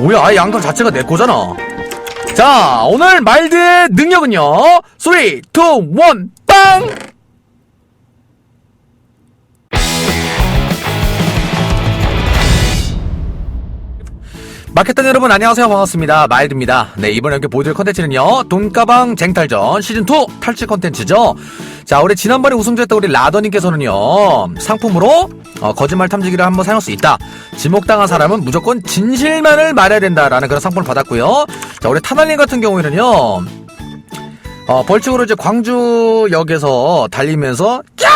뭐야 아예 양털 자체가 내 거잖아 자 오늘 말드의 능력은요 3 2 1 빵! 마켓단 여러분 안녕하세요. 반갑습니다. 마일드입니다. 네 이번에 이렇게 보여드릴 컨텐츠는요. 돈가방 쟁탈전 시즌2 탈출 컨텐츠죠. 자 우리 지난번에 우승자였던 우리 라더님께서는요 상품으로 어, 거짓말 탐지기를 한번 사용할 수 있다. 지목당한 사람은 무조건 진실만을 말해야 된다라는 그런 상품을 받았고요. 자 우리 타날님 같은 경우에는요 어, 벌칙으로 이제 광주역에서 달리면서 야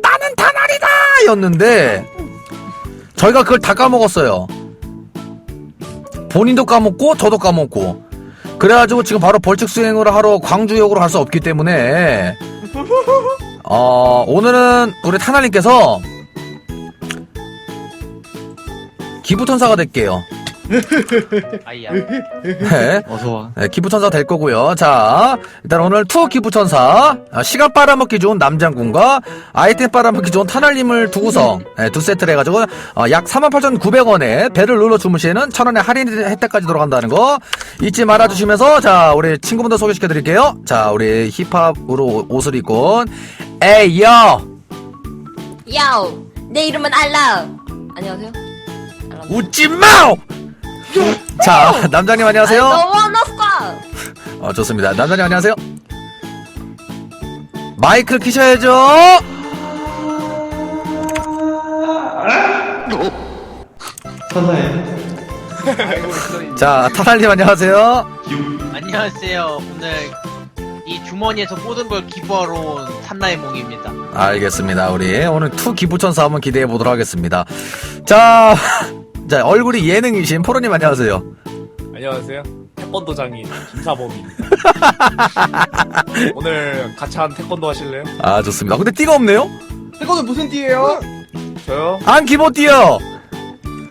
나는 타날이다! 였는데 저희가 그걸 다 까먹었어요 본인도 까먹고 저도 까먹고. 그래가지고 지금 바로 벌칙 수행을 하러 광주역으로 갈 수 없기 때문에 어 오늘은 우리 타날님께서 기부천사가 될게요 아이야. 네. 어서 와. 네, 기부천사 될 거고요. 자, 일단 오늘 투 기부천사 아, 시간 빨아먹기 좋은 남장군과 아이템 빨아먹기 좋은 타날님을 두고서 네, 두 세트를 해가지고 어, 약 48,900원에 배를 눌러 주무시에는 1,000원의 할인 혜택까지 들어간다는 거 잊지 말아주시면서 자 우리 친구분들 소개시켜드릴게요. 자 우리 힙합으로 옷을 입고 온 에이요 야오 내 이름은 알라 안녕하세요 알라 웃지 마오. 자 남장님 안녕하세요. 너무 화났어 어, 좋습니다. 남자님 안녕하세요. 마이크를 키셔야죠. 천사에 자, 타날님 안녕하세요. 안녕하세요. 오늘 이 주머니에서 모든 걸 기부하러 온 산나의 몽입니다. 알겠습니다. 우리 오늘 투 기부천사 한번 기대해 보도록 하겠습니다. 자, 자 얼굴이 예능이신 포로님 안녕하세요. 안녕하세요. 태권도 장인 김사범입니다. 오늘 같이 한 태권도 하실래요? 아, 좋습니다. 근데 띠가 없네요? 태권도 무슨 띠예요? 저요? 안 기보 띠요.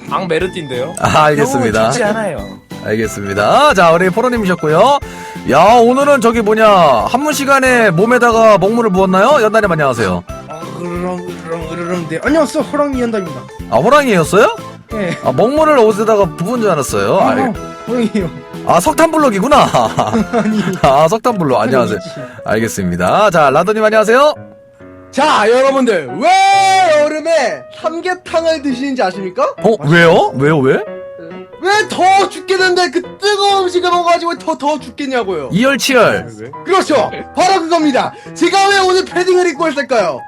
앙메르띠인데요. 아, 알겠습니다. 좋지 않아요. 알겠습니다. 자, 우리 포로님이셨고요. 야, 오늘은 저기 뭐냐 한문 시간에 몸에다가 먹물을 부었나요? 연단님 안녕하세요. 아, 으르렁 으르렁 으르렁 네 안녕하세요 호랑이 연다입니다 아, 호랑이였어요? 예 아, 먹물을 옷에다가 부은 줄 알았어요. 아, 알- 호랑이요 아 석탄블럭이구나. 아니 아 석탄블럭 안녕하세요. 알겠습니다. 자 라더님 안녕하세요. 자, 여러분들, 왜 여름에 삼계탕을 드시는지 아십니까? 어 왜요? 왜요 왜? 왜더 죽겠는데 그 뜨거운 음식을 먹어가지고 더, 더 죽겠냐고요. 이열치열. 왜? 그렇죠. 바로 그겁니다. 제가 왜 오늘 패딩을 입고 있을까요?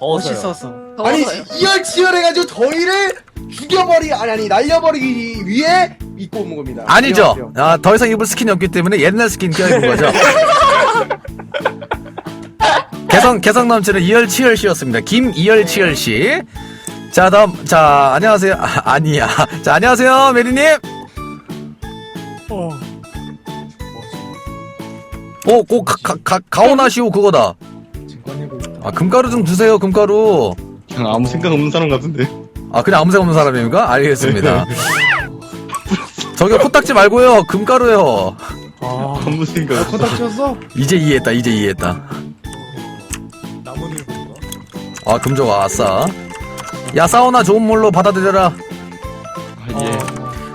더워서요. 멋있었어 아니, 더워서요. 이열치열해가지고 더위를 죽여버리, 아니, 아니, 날려버리기 위해 입고 온 겁니다. 아니죠. 아 더 이상 입을 스킨이 없기 때문에 옛날 스킨 껴입은 거죠. 개성 개성 넘치는 이열치열 씨였습니다. 김이열치열 씨. 자 다음 자 안녕하세요. 아, 아니야. 자 안녕하세요 메리님. 어. 오꼭 가오나시오 그거다. 아 금가루 좀 주세요 금가루. 그냥 아무 생각 없는 사람 같은데. 아 그냥 아무 생각 없는 사람입니까? 알겠습니다. 저기 코딱지 말고요 금가루요. 아, 아무 생각 없어. 코딱 쳤어? 이제 이해했다 이제 이해했다. 나뭇잎 뭔가? 아 금조가 아싸. 야 사우나 좋은 물로 받아들여라. 아, 예.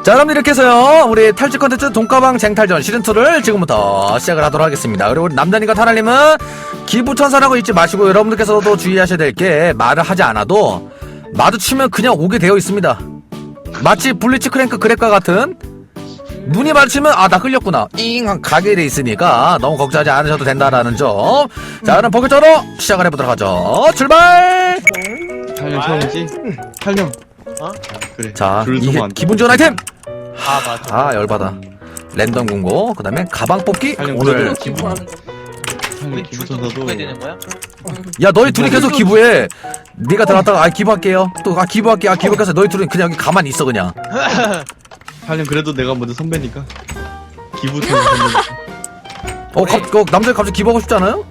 자 그럼 이렇게 해서요 우리 탈출 컨텐츠 돈가방 쟁탈전 시즌2를 지금부터 시작을 하도록 하겠습니다 그리고 우리 남자님과 타날님은 기부천사라고 잊지 마시고 여러분들께서도 주의하셔야 될 게 말을 하지 않아도 마주치면 그냥 오게 되어 있습니다 마치 블리치 크랭크 그랩과 같은 눈이 마주치면 아 나 끌렸구나 잉 가게 돼 있으니까 너무 걱정하지 않으셔도 된다라는 점자 그럼 본격적으로 시작을 해보도록 하죠 출발 탈령 처음이지? 탈령. 어? 그래. 자 이게. 기분 좋은 아이템 아 맞아. 아 열받아 랜덤 공고 그 다음에 가방 뽑기 아니, 오늘 우리 줄도 기부천사도. 기부해야 되는 거야? 야 너희 둘이 계속 기부해 네가 들어갔다가 아 기부할게요 또 아 기부할게 아 기부해서 너희 둘은 그냥 여기 가만히 있어 그냥 탈령 그래도 내가 먼저 선배니까. 기부천사 선배니까. 어 갑, 어, 남자들 갑자기 기부하고 싶지 않아요?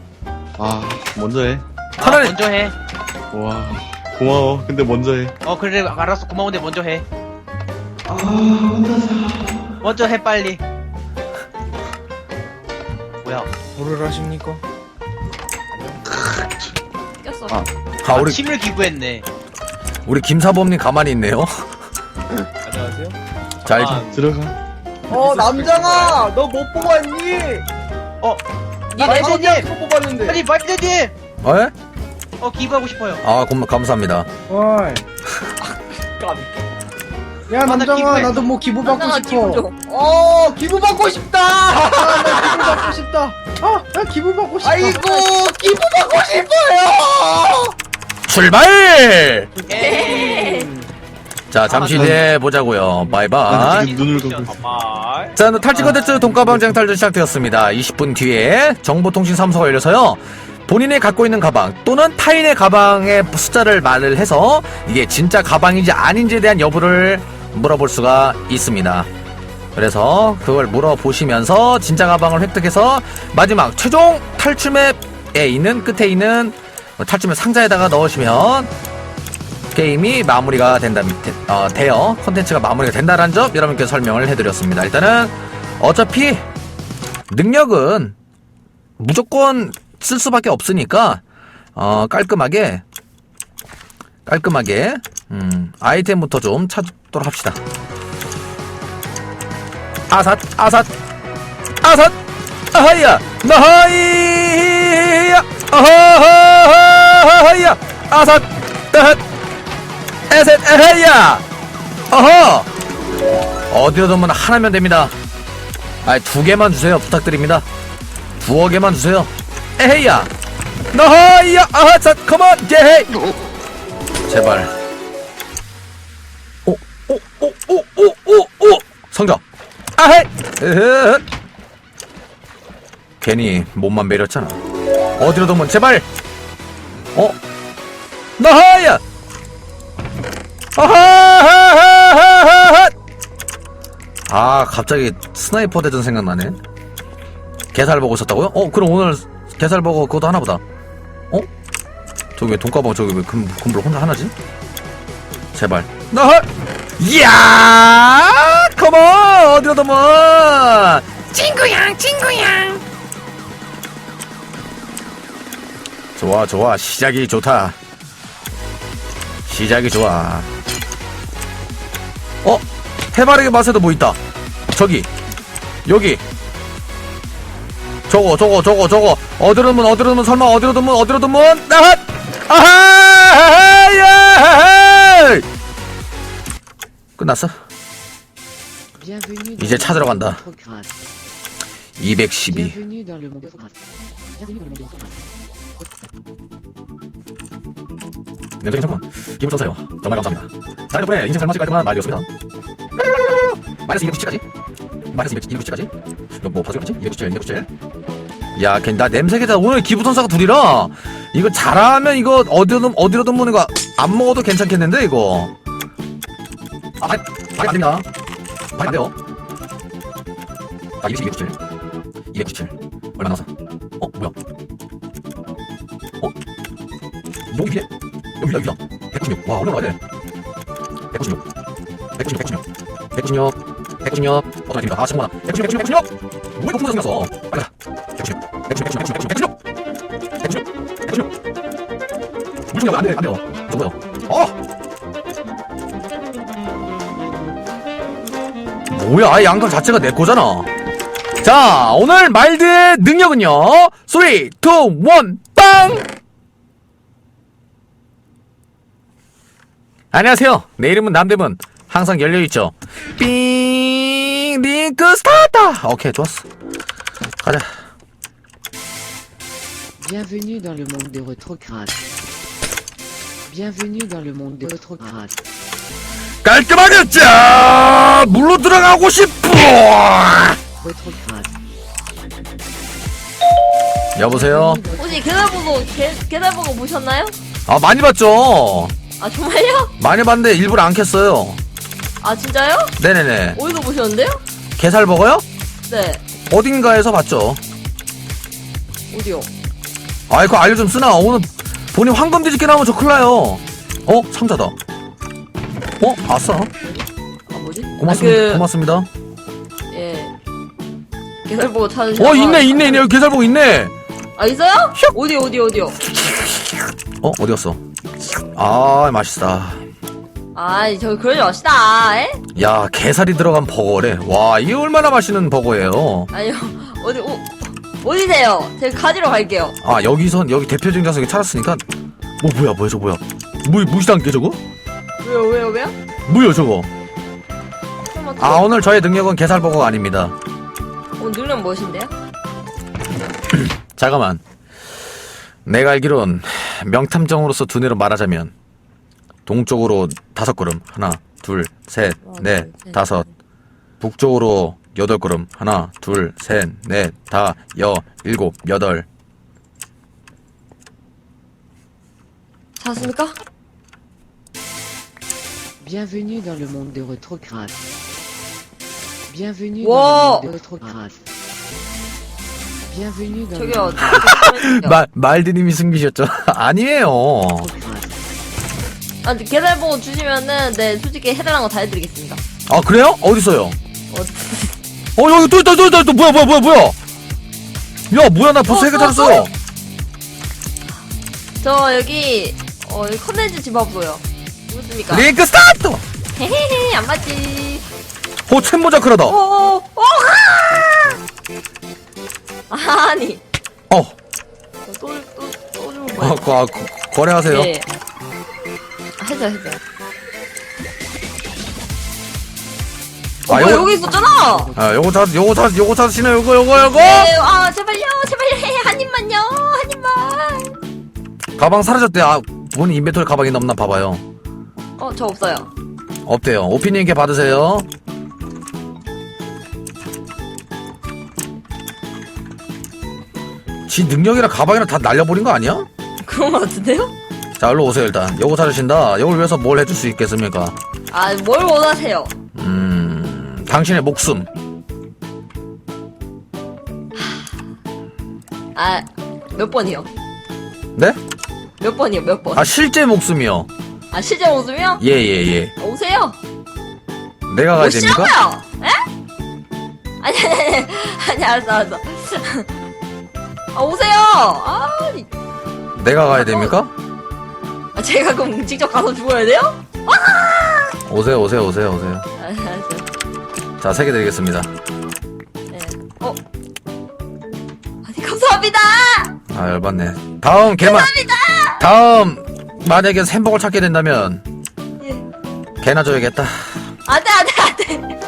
아, 먼저 해. 아, 차라리- 먼저 해. 와, 고마워. 근데 먼저 해. 어 그래 알았어 고마운데 먼저 해. 먼저 해 빨리. 뭐야? 뭐를 하십니까? 꼈어 아. 아 우리 침을 기부했네. 우리 김사범님 가만히 있네요 안녕하세요. 자 일단 들어가. 어 남장아 너 못 뽑았니? 예, 나 레드님! 저기한테 뽑았는데 아니 마이드님! 에? 어 기부하고 싶어요 아 고, 감사합니다 어이. 야나 남장아 기부해. 나도 뭐 기부 받고 싶어. 좀. 어 기부 받고 싶다 기부 받고 싶다. 아 나 기부 받고 싶다. 아이고 기부 받고 싶어요 출발 예. 자 잠시 뒤에 보자고요 난 바이바이 지금 눈을 감고 있어. 자, 탈취 컨텐츠 돈가방 쟁탈전 시작되었습니다. 20분 뒤에 정보통신 사무소가 열려서요. 본인이 갖고 있는 가방 또는 타인의 가방의 숫자를 말을 해서 이게 진짜 가방인지 아닌지에 대한 여부를 물어볼 수가 있습니다. 그래서 그걸 물어보시면서 진짜 가방을 획득해서 마지막 최종 탈출 맵에 있는 끝에 있는 탈출 맵 상자에다가 넣으시면 게임이 마무리가 된다 되, 어, 되어 컨텐츠가 마무리가 된다는 점 여러분께 설명을 해드렸습니다. 일단은 어차피 능력은 무조건 쓸 수밖에 없으니까 어, 깔끔하게 깔끔하게 음, 아이템부터 좀 찾 도록 합시다. 아삿 아삿 아삿 아하이야 나하이야 아하하하야 아삿 따핫 에셋 에헤이야 어허! 어디로든 하나면 됩니다. 아이 두 개만 주세요. 부탁드립니다. 두어 개만 주세요. 에헤이야 너하이야 아하삿 컴온 예헤이! 제발 오오오오오 오 오 성적. 아헤이 으흐. 괜히 몸만 매렸잖아. 어디로든 제발! 어? 너하이야! 아하하하하하! 아 갑자기 스나이퍼 대전 생각나네. 게살 보고 있었다고요? 어 그럼 오늘 게살 버거 그것도 하나 보다. 어? 저기 왜 돈가방 저기 왜 금, 금불 혼자 하나지? 제발. 나하 이야 컴온 어디로도 뭐 친구양 친구양 좋아 좋아 시작이 좋다 시작이 좋아. 어? 해바라기 맛에도 뭐 있다. 저기. 여기. 저거, 저거, 저거, 저거. 어디로 든 어디로 든 설마 어디로 든 어디로 든 나핫! 아하! 끝났어? 이제 찾으러 간다. 212. Bienvenue dans le monde grâce. Bienvenue dans le monde grâce. 네, 잠깐만. 기분 좋세요. 정말 감사합니다. 자, 덕분에 인생 살맛이 깔끔한 말이었습니다. 마이너스 297까지. 마이너스 297까지. 이거 뭐 봐줘야지? 297, 297. 야, 걔나 냄새계다. 오늘 기부선사가 둘이라. 이거 잘하면 이거 어디로든, 어디로든 뭐 이거 안 먹어도 괜찮겠는데, 이거. 아, 발, 발 안 됩니다. 발 안 돼요. 아, 297, 297. 얼마 나왔어? 어, 뭐야? 어? 이동이 피네. 여기다 여기다 196. 와 와야 돼? 196. 196, 196. 196. 196. 어떤 아닙니까? 아 잠깐만. 196, 196, 196. 뭐에 높은 거 생겼어? 빨리 가. 196. 196, 196, 196, 196. 196. 물총이 안 돼, 안 돼요. 뭐야, 아예 양각 자체가 내 거잖아. 자, 오늘 말드의 능력은요. 3, 2, 1, 빵! 안녕하세요. 내 이름은 남대문. 항상 열려있죠. 삥! 링크 스타트! 오케이, 좋았어. 가자. Bienvenue dans le monde des rétrogrades. Bienvenue dans le monde des rétrogrades. 깔끔하게 짜! 물로 들어가고 싶어! 여보세요? 혹시 계달보고 계, 계달보고 보셨나요? 아, 많이 봤죠? 아 정말요? 많이 봤는데 일부러 안 켰어요. 아 진짜요? 네네네. 어디서 보셨는데요? 게살버거요? 네 어딘가에서 봤죠. 어디요? 아이, 그거 알려 좀 쓰나? 오늘 본인 황금 뒤집게 나오면 저 큰일 나요. 어? 상자다. 어? 아싸. 아 뭐지? 고맙습니다. 아, 그, 고맙습니다. 예 계달보고 찾으셔서 어, 있네, 있네, 있네. 여기 게살버거 있네. 아 있어요? 어디 어디 어디요? 어? 어디 갔어? 아, 맛있다. 아이, 저 그러지 맙시다, 에? 야 게살이 들어간 버거래 와 이게 얼마나 맛있는 버거예요 아니요, 어디, 어, 어디세요? 제가 가지러 갈게요. 아 여기선 여기 대표적인 장소에 찾았으니까 뭐 뭐야 뭐야 저거 뭐야 무 무시단 게 저거 왜요, 왜요, 왜요? 뭐야 저거? 아 오늘 저의 능력은 버거가 아닙니다 오늘 능력 무엇인데요? 잠깐만 내가 알기론 명탐정으로서 두뇌로 말하자면 동쪽으로 다섯 걸음 하나 둘셋넷 둘, 셋, 다섯 북쪽으로 여덟 걸음 하나 둘셋넷다여 일곱 여덟 찾았습니까? Bienvenue dans le monde des rétrogrades. Bienvenue Wow. dans le monde des rétrogrades. Bienvenue dans le monde 말 말드님이 숨기셨죠 아니에요. 아, 근데 보고 주시면은, 네, 솔직히 해달라는 거 다 해드리겠습니다. 아 그래요 어디서요 어, 어 여기 또 있다 또 있다 또 뭐야 뭐야 뭐야 뭐야 야 뭐야 나 벌써 어, 해결 또, 찾았어요 저 여기, 어, 여기 컨텐츠 집합부요. 누구십니까? 링크 스타트 헤헤헤, 안 맞지. 오 챔모자 크라다 오, 오, 오, 아! 아니, 어 또, 또, 또 주는 아. 거, 아, 거, 거래하세요 네. 아, 해줘, 해줘. 아, 어, 요거- 여기 있었잖아! 아 요거 찾 요거 찾 요거 찾으시네 요거 요거 요거 네, 아, 제발요, 제발요, 한 입만요, 한 입만. 가방 사라졌대 아 본인 인벤토리 가방이 없나 봐봐요 어, 저 없어요. 없대요 오피님께 받으세요 지 능력이랑 가방이랑 다 날려버린 거 아니야? 그런 거 같은데요? 자 일로 오세요 일단 요거 찾으신다 요걸 위해서 뭘 해줄 수 있겠습니까 아, 뭘 원하세요? 음 당신의 목숨 아, 몇 번이요? 네? 몇 번이요, 몇 번? 아 실제 목숨이요 아, 실제 모습이요? 예 예 예 오세요. 내가 가야 됩니까? 오시라고요! 에? 아니, 아니, 아니, 알았어, 알았어. 아, 오세요! 아, 이- 내가 가야 됩니까? 아, 제가 그럼 직접 가서 죽어야 돼요? 오세요 오세요 오세요 오세요 아, 알았어. 자 세 개 드리겠습니다 네. 어? 아니, 감사합니다! 아 열받네 다음 개만 다음 만약에 햄버거 찾게 된다면 예. 개나 줘야겠다 안 돼, 안 돼, 안 돼.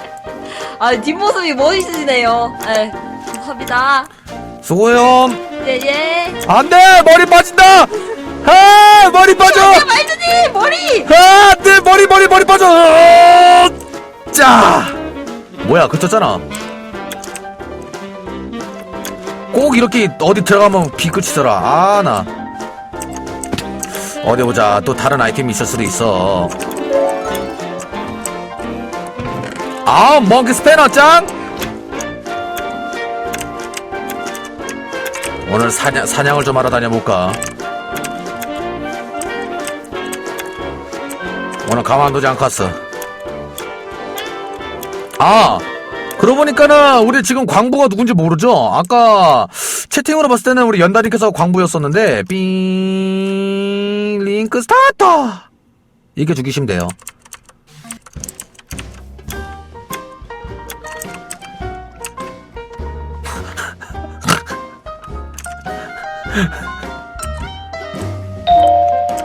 아, 뒷모습이 멋있으시네요. 예. 감사합니다. 수고요 예, 예. 안돼 머리 빠진다 아 머리 빠져 야, 말드님! 머리! 아 안돼 머리 머리 머리 빠져 어, 짜 뭐야 그쳤잖아 꼭 이렇게 어디 들어가면 비 끝이더라 아 나 어디 보자 또 다른 아이템이 있을 수도 있어. 아 멍키 스패너 짱? 오늘 사냥, 사냥을 좀 하러 다녀볼까? 오늘 가만두지 않겠어. 아 그러고 보니까는 우리 지금 광부가 누군지 모르죠? 아까 채팅으로 봤을 때는 우리 연다님께서 광부였었는데 삥 링크 스타트 이게 죽이시면 돼요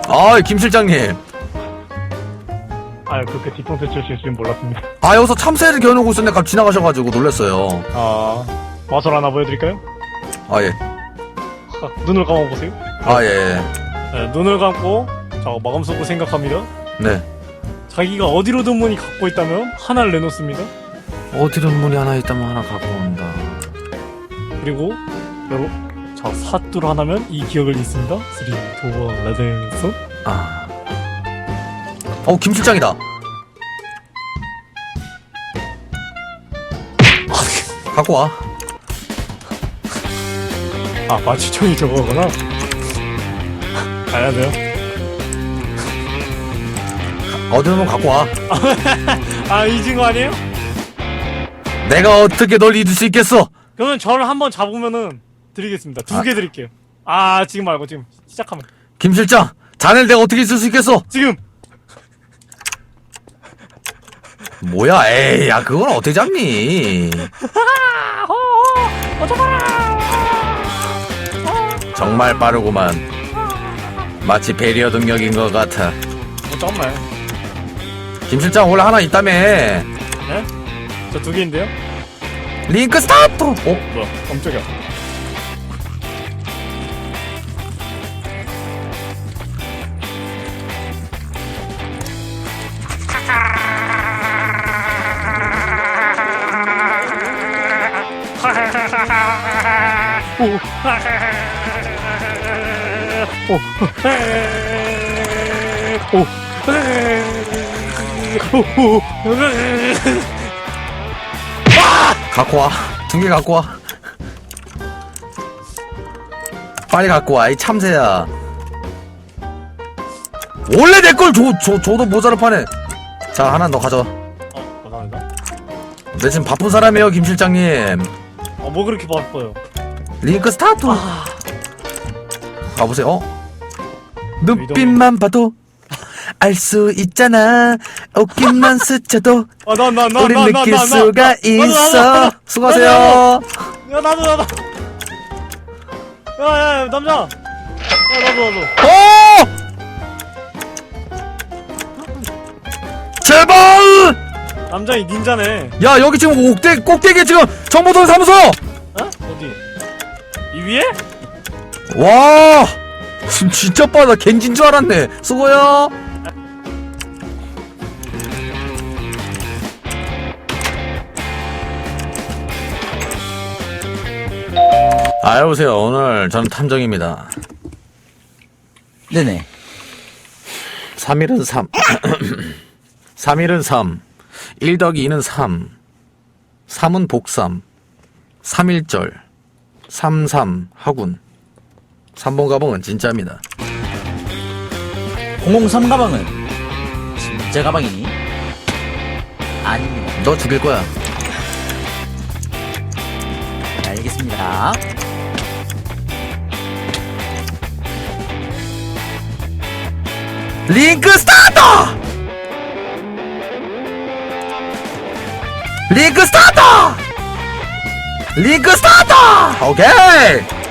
아김 실장님 아, 그렇게 뒤통수 치실 줄 몰랐습니다. 아 여기서 참새를 겨누고 있었는데 갑자기 지나가셔가지고 놀랐어요 아, 마술 하나 보여드릴까요? 아 예 하, 눈을 감아보세요. 아, 예, 예. 네, 눈을 감고, 자, 마음속으로 생각합니다. 네. 자기가 어디로든 문이 갖고 있다면 하나를 내놓습니다. 어디든 문이 하나 있다면 하나 갖고 온다. 그리고, 여러, 자, 사뚜를 하나면 이 기억을 잊습니다. 3, 2, 1, 레드, 아. 어, 김실장이다. 갖고 와. 아, 마취총이 저거구나. 가야 돼요. 어디든 갖고 와. 아, 잊은 거 아니에요? 내가 어떻게 널 잊을 수 있겠어? 그러면 저를 한번 잡으면은 드리겠습니다. 두 개 드릴게요. 아, 지금 말고 지금 시작하면. 김 실장, 자네를 내가 어떻게 잊을 수 있겠어? 지금! 뭐야 에이 야 그건 어떻게 잡니 정말 빠르구만 마치 베리어 능력인 것 같아 어, 잠깐만. 김 실장 원래 하나 있다며 저두 개인데요? 링크 스타트 어? 뭐야? 깜짝이야. 오. 오. 오. 갖고 와. 두 개 갖고 와. 빨리 갖고 와. 이 참새야. 원래 내 걸 줘, 줘, 줘도 모자를 파네. 자, 하나 더 가져와. 어, 감사합니다. 내 지금 바쁜 사람이에요, 김 실장님. 어, 뭐 그렇게 바빠요? 링크 스타트. 가보세요. 어? 눈빛만 봐도 알 수 있잖아. 옷깃만 스쳐도 아, 나, 나, 나, 우리 나, 나, 느낄 나, 나. 수가 나, 있어. 나. 수고하세요. 야, 나도, 나도. 야, 야, 야, 남자. 야, 나도, 나도. 어! 제발! 남장이 닌자네. 야 여기 지금 옥대 꼭대기에 지금 정보통 사무소! 어? 어디? 이 위에? 와! 진- 진짜 빠르다. 겐진 줄 알았네. 수고요. 아 여보세요. 오늘 저는 탐정입니다. 네네. 3일은 3 3일은 3 1 더하기 2는 3 3은 복삼. 3일절. 33 하군 3번 가방은 진짜입니다 003 가방은 진짜 가방이니? 아닙니다. 너 죽일 거야 알겠습니다. 링크 스타트! 링크 스타트! 링크 스타트! 오케이!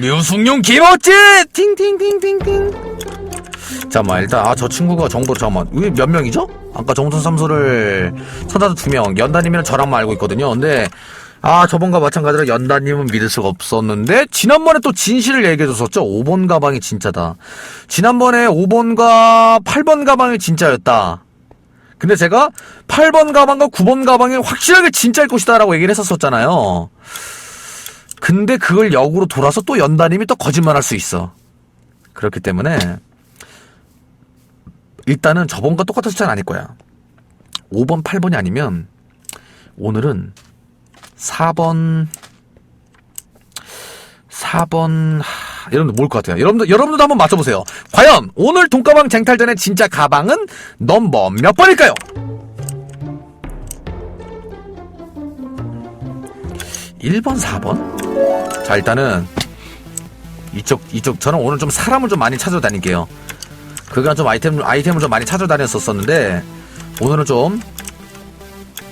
류승용 김어찌 팅팅팅팅팅. 잠깐만 일단 아 저 친구가 정보를 잠깐만. 이게 몇 명이죠? 아까 정선 삼소를 선다도 두명. 연다님이랑 저랑만 알고 있거든요. 근데 아 저번과 마찬가지로 연다님은 믿을 수가 없었는데 지난번에 또 진실을 얘기해줬었죠? 5번 가방이 진짜다. 지난번에 5번과 8번 가방이 진짜였다. 근데 제가 8번 가방과 9번 가방이 확실하게 진짜일 것이다 라고 얘기를 했었었잖아요 근데 그걸 역으로 돌아서 또 연다님이 또 거짓말할 수 있어. 그렇기 때문에 일단은 저번과 똑같은 숫자는 아닐 거야. 5번, 8번이 아니면 오늘은 4번 4번 하, 여러분들 뭘 것 같아요? 여러분들 여러분들도 한번 맞춰 보세요. 과연 오늘 돈가방 쟁탈전의 진짜 가방은 넘버 몇 번일까요? 1번, 4번? 자 일단은 이쪽 이쪽 저는 오늘 좀 사람을 좀 많이 찾아다닐게요. 그간 좀 아이템 아이템을 좀 많이 찾아다녔었었는데 오늘은 좀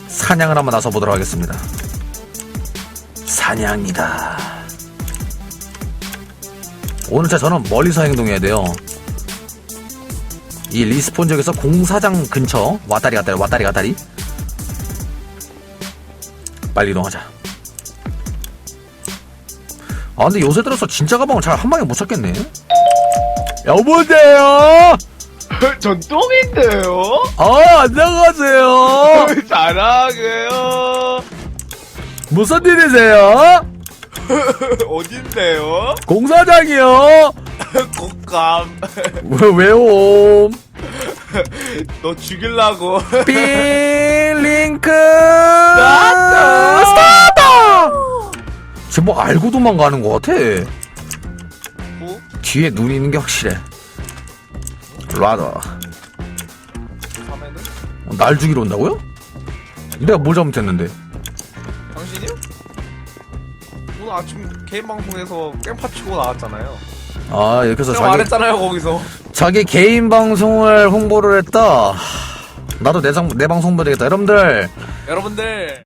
사냥을 한번 나서 보도록 하겠습니다. 사냥이다. 오늘 진짜 저는 멀리서 행동해야 돼요. 이 리스폰 지역에서 공사장 근처 왔다리 갔다리 왔다리 갔다리 빨리 이동하자. 아 근데 요새 들어서 진짜 가방을 잘 한 방에 못 찾겠네. 여보세요. 전 똥인데요? 아 안녕하세요. 자랑해요. 무슨 일이세요? 어딘데요? 공사장이요. 곶감. 왜 왜요? 너 죽일라고. 빌링크 스타트! 스타트. 쟤뭐 알고 도망가는 것 같아. 뭐? 뒤에 눈이 있는 게 확실해. 라더. 어, 날 죽이러 온다고요? 내가 뭘 잘못했는데? 당신이요? 오늘 아침 개인 방송에서 깽파 치고 나왔잖아요. 아, 예, 그래서 제가 자기, 말했잖아요 거기서. 자기 개인 방송을 홍보를 했다. 나도 내, 상, 내 방송 보내겠다. 여러분들, 여러분들